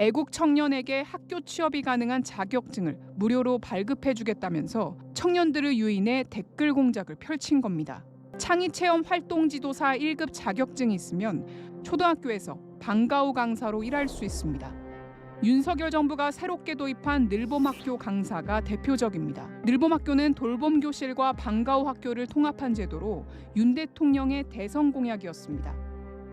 애국 청년에게 학교 취업이 가능한 자격증을 무료로 발급해 주겠다면서 청년들을 유인해 댓글 공작을 펼친 겁니다. 창의 체험 활동 지도사 1급 자격증이 있으면 초등학교에서 방과후 강사로 일할 수 있습니다. 윤석열 정부가 새롭게 도입한 늘봄학교 강사가 대표적입니다. 늘봄학교는 돌봄 교실과 방과후 학교를 통합한 제도로 윤 대통령의 대선 공약이었습니다.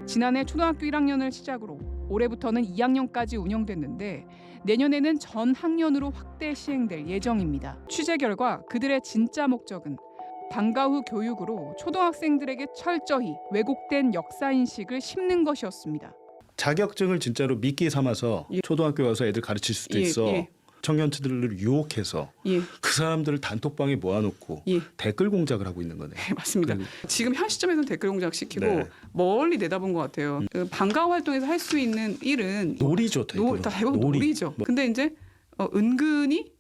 지난해 초등학교 1학년을 시작으로 올해부터는 2학년까지 운영됐는데 내년에는 전 학년으로 확대 시행될 예정입니다. 취재 결과 그들의 진짜 목적은 방과 후 교육으로 초등학생들에게 철저히 왜곡된 역사 인식을 심는 것이었습니다. 자격증을 진짜로 미끼 삼아서 예. 초등학교 가서 애들 가르칠 수도 예, 있어. 예. 청년들을 유혹해서 예, 그 사람들을 단톡방에 모아놓고 예, 댓글 공작을 하고 있는 거네. 맞습니다. 그리고- 지금 현 시점에서는 댓글 공작 시키고 네. 멀리 내다본 것 같아요. 그 방과 후 활동에서 할 수 있는 일은 놀이죠, 대부분. 노, 다 대부분 놀이. 죠 뭐, 근데 이제 어, 은근히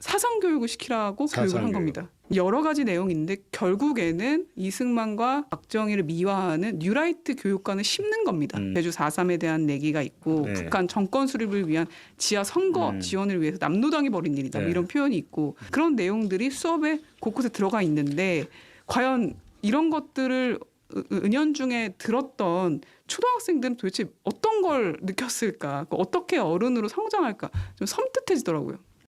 사상 교육을 시키라고 교육을 한 사상교육. 겁니다. 여러 가지 내용인데 결국에는 이승만과 박정희를 미화하는 뉴라이트 교육관을 심는 겁니다. 음. 제주 4.3에 대한 내기가 있고 네. 북한 정권 수립을 위한 지하 선거 음. 지원을 위해서 남노당이 벌인 일이다. 뭐 네. 이런 표현이 있고 그런 내용들이 수업에 곳곳에 들어가 있는데 과연 이런 것들을 은- 은연중에 들었던 초등학생들은 도대체 어떤 걸 느꼈을까? 그 어떻게 어른으로 성장할까? 좀 섬뜩해지더라고요.